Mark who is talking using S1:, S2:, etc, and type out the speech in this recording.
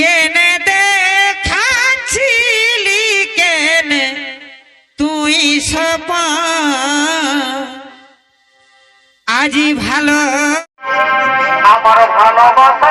S1: কেনে দেখাছিলি কেনে? তুই সব আজি ভালো
S2: আমার ভালোবাসা